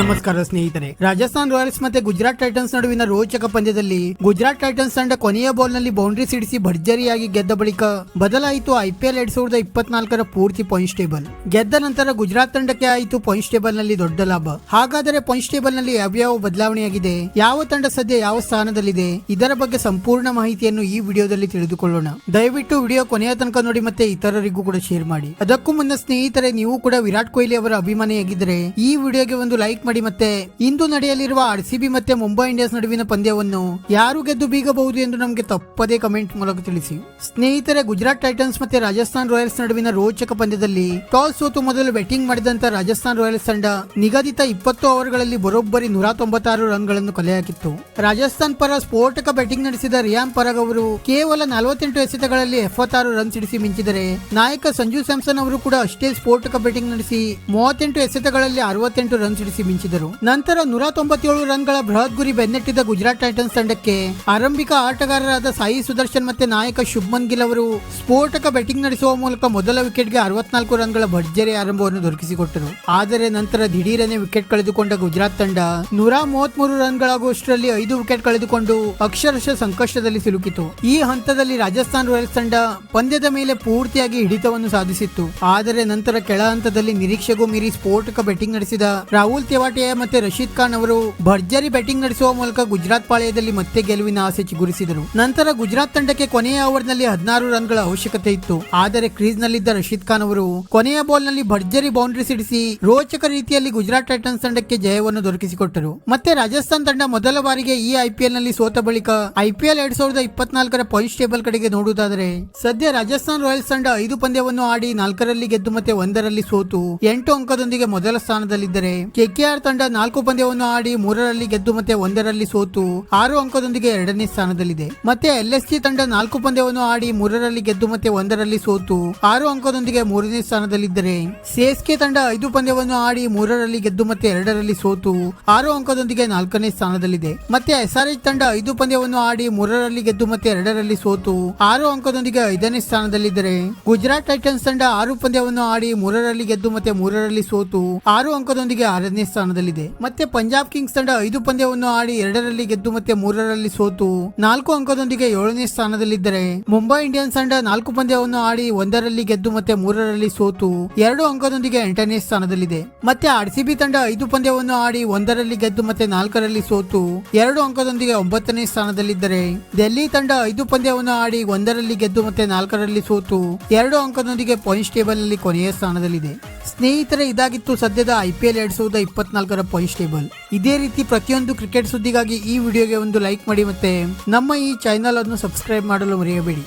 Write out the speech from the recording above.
ನಮಸ್ಕಾರ ಸ್ನೇಹಿತರೆ. ರಾಜಸ್ಥಾನ್ ರಾಯಲ್ಸ್ ಮತ್ತೆ ಗುಜರಾತ್ ಟೈಟನ್ಸ್ ನಡುವಿನ ರೋಚಕ ಪಂದ್ಯದಲ್ಲಿ ಗುಜರಾತ್ ಟೈಟನ್ಸ್ ತಂಡ ಕೊನೆಯ ಬಾಲ್ನಲ್ಲಿ ಬೌಂಡ್ರಿ ಸಿಡಿಸಿ ಭರ್ಜರಿಯಾಗಿ ಗೆದ್ದ ಬಳಿಕ ಬದಲಾಯಿತು ಐಪಿಎಲ್ ಎರಡ್ ಸಾವಿರದ ಇಪ್ಪತ್ನಾಲ್ಕರ ಪೂರ್ತಿ ಪಾಯಿಂಟ್ಸ್ ಟೇಬಲ್ ಗೆದ್ದ ನಂತರ ಗುಜರಾತ್ ತಂಡಕ್ಕೆ ಆಯಿತು ಪಾಯಿಂಟ್ಸ್ ಟೇಬಲ್ನಲ್ಲಿ ದೊಡ್ಡ ಲಾಭ. ಹಾಗಾದರೆ ಪಾಯಿಂಟ್ ಟೇಬಲ್ನಲ್ಲಿ ಯಾವ್ಯಾವ ಬದಲಾವಣೆಯಾಗಿದೆ? ಯಾವ ತಂಡ ಸದ್ಯ ಯಾವ ಸ್ಥಾನದಲ್ಲಿದೆ? ಇದರ ಬಗ್ಗೆ ಸಂಪೂರ್ಣ ಮಾಹಿತಿಯನ್ನು ಈ ವಿಡಿಯೋದಲ್ಲಿ ತಿಳಿದುಕೊಳ್ಳೋಣ. ದಯವಿಟ್ಟು ವಿಡಿಯೋ ಕೊನೆಯ ತನಕ ನೋಡಿ ಮತ್ತೆ ಇತರರಿಗೂ ಕೂಡ ಶೇರ್ ಮಾಡಿ. ಅದಕ್ಕೂ ಮುನ್ನ ಸ್ನೇಹಿತರೆ, ನೀವು ಕೂಡ ವಿರಾಟ್ ಕೊಹ್ಲಿ ಅವರ ಅಭಿಮಾನಿಯಾಗಿದ್ದರೆ ಈ ವಿಡಿಯೋಗೆ ಒಂದು ಲೈಕ್ ಮಾಡಿ ಮತ್ತೆ ಇಂದು ನಡೆಯಲಿರುವ ಆರ್ ಸಿ ಬಿ ಮತ್ತೆ ಮುಂಬೈ ಇಂಡಿಯನ್ಸ್ ನಡುವಿನ ಪಂದ್ಯವನ್ನು ಯಾರು ಗೆದ್ದು ಬೀಗಬಹುದು ಎಂದು ನಮಗೆ ತಪ್ಪದೇ ಕಮೆಂಟ್ ಮೂಲಕ ತಿಳಿಸಿ. ಸ್ನೇಹಿತರೆ, ಗುಜರಾತ್ ಟೈಟನ್ಸ್ ಮತ್ತೆ ರಾಜಸ್ಥಾನ್ ರಾಯಲ್ಸ್ ನಡುವಿನ ರೋಚಕ ಪಂದ್ಯದಲ್ಲಿ ಟಾಸ್ ಸೋತು ಮೊದಲು ಬ್ಯಾಟಿಂಗ್ ಮಾಡಿದಂತ ರಾಜಸ್ಥಾನ್ ರಾಯಲ್ಸ್ ತಂಡ ನಿಗದಿತ ಇಪ್ಪತ್ತು ಓವರ್ಗಳಲ್ಲಿ ಬರೋಬ್ಬರಿ ನೂರ ತೊಂಬತ್ತಾರು ರನ್ಗಳನ್ನು ಹಾಕಿತ್ತು. ರಾಜಸ್ಥಾನ್ ಪರ ಸ್ಫೋಟಕ ಬ್ಯಾಟಿಂಗ್ ನಡೆಸಿದ ರಿಯಾನ್ ಪರಾಗ್ ಅವರು ಕೇವಲ ನಲವತ್ತೆಂಟು ಎಸೆತಗಳಲ್ಲಿ ಎಪ್ಪತ್ತಾರು ರನ್ ಸಿಡಿಸಿ ಮಿಂಚಿದರೆ, ನಾಯಕ ಸಂಜು ಸ್ಯಾಮ್ಸನ್ ಅವರು ಕೂಡ ಅಷ್ಟೇ ಸ್ಫೋಟಕ ಬ್ಯಾಟಿಂಗ್ ನಡೆಸಿ ಮೂವತ್ತೆಂಟು ಎಸೆತಗಳಲ್ಲಿ ಅರವತ್ತೆಂಟು ರನ್ ಸಿಡಿಸಿ ಮಿಂಚಿದರು. ನಂತರ ನೂರ ತೊಂಬತ್ತೇಳು ರನ್ಗಳ ಬೃಹತ್ ಗುರಿ ಬೆನ್ನಟ್ಟಿದ ಗುಜರಾತ್ ಟೈಟನ್ಸ್ ತಂಡಕ್ಕೆ ಆರಂಭಿಕ ಆಟಗಾರರಾದ ಸಾಯಿ ಸುದರ್ಶನ್ ಮತ್ತೆ ನಾಯಕ ಶುಭ್ಮನ್ ಗಿಲ್ ಅವರು ಸ್ಫೋಟಕ ಬ್ಯಾಟಿಂಗ್ ನಡೆಸುವ ಮೂಲಕ ಮೊದಲ ವಿಕೆಟ್ಗೆ ಅರವತ್ನಾಲ್ಕು ರನ್ಗಳ ಭರ್ಜರಿ ಆರಂಭವನ್ನು ದೊರಕಿಸಿಕೊಟ್ಟರು. ಆದರೆ ನಂತರ ದಿಢೀರನೆ ವಿಕೆಟ್ ಕಳೆದುಕೊಂಡ ಗುಜರಾತ್ ತಂಡ ನೂರ ಮೂವತ್ಮೂರು ರನ್ಗಳಾಗುವಷ್ಟರಲ್ಲಿ ಐದು ವಿಕೆಟ್ ಕಳೆದುಕೊಂಡು ಅಕ್ಷರಶಃ ಸಂಕಷ್ಟದಲ್ಲಿ ಸಿಲುಕಿತು. ಈ ಹಂತದಲ್ಲಿ ರಾಜಸ್ಥಾನ್ ರಾಯಲ್ಸ್ ತಂಡ ಪಂದ್ಯದ ಮೇಲೆ ಪೂರ್ತಿಯಾಗಿ ಹಿಡಿತವನ್ನು ಸಾಧಿಸಿತ್ತು. ಆದರೆ ನಂತರ ಕೆಳ ಹಂತದಲ್ಲಿ ನಿರೀಕ್ಷೆಗೂ ಮೀರಿ ಸ್ಫೋಟಕ ಬ್ಯಾಟಿಂಗ್ ನಡೆಸಿದ ರಾಹುಲ್ ತೆವಾಟಿಯಾ ಮತ್ತೆ ರಶೀದ್ ಖಾನ್ ಅವರು ಭರ್ಜರಿ ಬ್ಯಾಟಿಂಗ್ ನಡೆಸುವ ಮೂಲಕ ಗುಜರಾತ್ ಪಾಳ್ಯದಲ್ಲಿ ಮತ್ತೆ ಗೆಲುವಿನ ಆಸೆ ಚಿಗುರಿಸಿದರು. ನಂತರ ಗುಜರಾತ್ ತಂಡಕ್ಕೆ ಕೊನೆಯ ಓವರ್ನಲ್ಲಿ ಹದಿನಾರು ರನ್ಗಳ ಅವಶ್ಯಕತೆ ಇತ್ತು. ಆದರೆ ಕ್ರೀಸ್ ನಲ್ಲಿದ್ದ ರಶೀದ್ ಖಾನ್ ಅವರು ಕೊನೆಯ ಬಾಲ್ನಲ್ಲಿ ಭರ್ಜರಿ ಬೌಂಡ್ರಿ ಸಿಡಿಸಿ ರೋಚಕ ರೀತಿಯಲ್ಲಿ ಗುಜರಾತ್ ಟೈಟನ್ಸ್ ತಂಡಕ್ಕೆ ಜಯವನ್ನು ದೊರಕಿಸಿಕೊಟ್ಟರು. ಮತ್ತೆ ರಾಜಸ್ಥಾನ್ ತಂಡ ಮೊದಲ ಬಾರಿಗೆ ಈ ಐಪಿಎಲ್ನಲ್ಲಿ ಸೋತ ಬಳಿಕ ಐಪಿಎಲ್ ಎರಡ್ ಸಾವಿರದ ಇಪ್ಪತ್ನಾಲ್ಕರ ಪಾಯಿಂಟ್ಸ್ ಟೇಬಲ್ ಕಡೆಗೆ ನೋಡುವುದಾದರೆ ಸದ್ಯ ರಾಜಸ್ಥಾನ್ ರಾಯಲ್ಸ್ ತಂಡ ಐದು ಪಂದ್ಯವನ್ನು ಆಡಿ ನಾಲ್ಕರಲ್ಲಿ ಗೆದ್ದು ಮತ್ತೆ ಒಂದರಲ್ಲಿ ಸೋತು ಎಂಟು ಅಂಕದೊಂದಿಗೆ ಮೊದಲ ಸ್ಥಾನದಲ್ಲಿದ್ದರೆ ಕೆಕೆಆರ್ ತಂಡ ನಾಲ್ಕು ಪಂದ್ಯವನ್ನು ಆಡಿ ಮೂರರಲ್ಲಿ ಗೆದ್ದು ಮತ್ತೆ ಒಂದರಲ್ಲಿ ಸೋತು ಆರು ಅಂಕದೊಂದಿಗೆ ಎರಡನೇ ಸ್ಥಾನದಲ್ಲಿದೆ. ಮತ್ತೆ ಎಲ್ಎಸ್ಜಿ ತಂಡ ನಾಲ್ಕು ಪಂದ್ಯವನ್ನು ಆಡಿ ಮೂರರಲ್ಲಿ ಗೆದ್ದು ಮತ್ತೆ ಒಂದರಲ್ಲಿ ಸೋತು ಆರು ಅಂಕದೊಂದಿಗೆ ಮೂರನೇ ಸ್ಥಾನದಲ್ಲಿದ್ದರೆ ಸಿಎಸ್ಕೆ ತಂಡ ಐದು ಪಂದ್ಯವನ್ನು ಆಡಿ ಮೂರರಲ್ಲಿ ಗೆದ್ದು ಮತ್ತೆ ಎರಡರಲ್ಲಿ ಸೋತು ಆರು ಅಂಕದೊಂದಿಗೆ ನಾಲ್ಕನೇ ಸ್ಥಾನದಲ್ಲಿದೆ. ಮತ್ತೆ ಎಸ್ಆರ್ಎಚ್ ತಂಡ ಐದು ಪಂದ್ಯವನ್ನು ಆಡಿ ಮೂರರಲ್ಲಿ ಗೆದ್ದು ಮತ್ತೆ ಎರಡರಲ್ಲಿ ಸೋತು ಆರು ಅಂಕದೊಂದಿಗೆ ಐದನೇ ಸ್ಥಾನದಲ್ಲಿದ್ದರೆ ಗುಜರಾತ್ ಟೈಟನ್ಸ್ ತಂಡ ಆರು ಪಂದ್ಯವನ್ನು ಆಡಿ ಮೂರರಲ್ಲಿ ಗೆದ್ದು ಮತ್ತೆ ಮೂರರಲ್ಲಿ ಸೋತು ಆರು ಅಂಕದೊಂದಿಗೆ ಆರನೇ ಸ್ಥಾನದಲ್ಲಿದೆ. ಮತ್ತೆ ಪಂಜಾಬ್ ಕಿಂಗ್ಸ್ ತಂಡ ಐದು ಪಂದ್ಯವನ್ನು ಆಡಿ ಎರಡರಲ್ಲಿ ಗೆದ್ದು ಮತ್ತೆ ಮೂರರಲ್ಲಿ ಸೋತು ನಾಲ್ಕು ಅಂಕದೊಂದಿಗೆ ಏಳನೇ ಸ್ಥಾನದಲ್ಲಿದ್ದರೆ. ಮುಂಬೈ ಇಂಡಿಯನ್ಸ್ ತಂಡ ನಾಲ್ಕು ಪಂದ್ಯವನ್ನು ಆಡಿ ಒಂದರಲ್ಲಿ ಗೆದ್ದು ಮತ್ತೆ ಮೂರರಲ್ಲಿ ಸೋತು ಎರಡು ಅಂಕದೊಂದಿಗೆ ಎಂಟನೇ ಸ್ಥಾನದಲ್ಲಿದೆ. ಮತ್ತೆ ಆರ್ಸಿಬಿ ತಂಡ ಐದು ಪಂದ್ಯವನ್ನು ಆಡಿ ಒಂದರಲ್ಲಿ ಗೆದ್ದು ಮತ್ತೆ ನಾಲ್ಕರಲ್ಲಿ ಸೋತು ಎರಡು ಅಂಕದೊಂದಿಗೆ ಒಂಬತ್ತನೇ ಸ್ಥಾನದಲ್ಲಿದ್ದರೆ. ಡೆಲ್ಲಿ ತಂಡ ಐದು ಪಂದ್ಯವನ್ನು ಆಡಿ ಒಂದರಲ್ಲಿ ಗೆದ್ದು ಮತ್ತೆ ನಾಲ್ಕರಲ್ಲಿ ಸೋತು ಎರಡು ಅಂಕದೊಂದಿಗೆ ಪಾಯಿಂಟ್ಸ್ ಟೇಬಲ್ ಅಲ್ಲಿ ಕೊನೆಯ ಸ್ಥಾನದಲ್ಲಿದೆ. ಸ್ನೇಹಿತರೆ, ಇದಾಗಿತ್ತು ಸದ್ಯದ ಐ ಪಿ ಎಲ್ ಎರಡ್ ಸಾವಿರದ ಇಪ್ಪತ್ನಾಲ್ಕರ ಪಾಯಿಂಟ್ಸ್ ಟೇಬಲ್. ಇದೇ ರೀತಿ ಪ್ರತಿಯೊಂದು ಕ್ರಿಕೆಟ್ ಸುದ್ದಿಗಾಗಿ ಈ ವಿಡಿಯೋಗೆ ಒಂದು ಲೈಕ್ ಮಾಡಿ ಮತ್ತೆ ನಮ್ಮ ಈ ಚಾನೆಲ್ ಅನ್ನು ಸಬ್ಸ್ಕ್ರೈಬ್ ಮಾಡಲು ಮರೆಯಬೇಡಿ.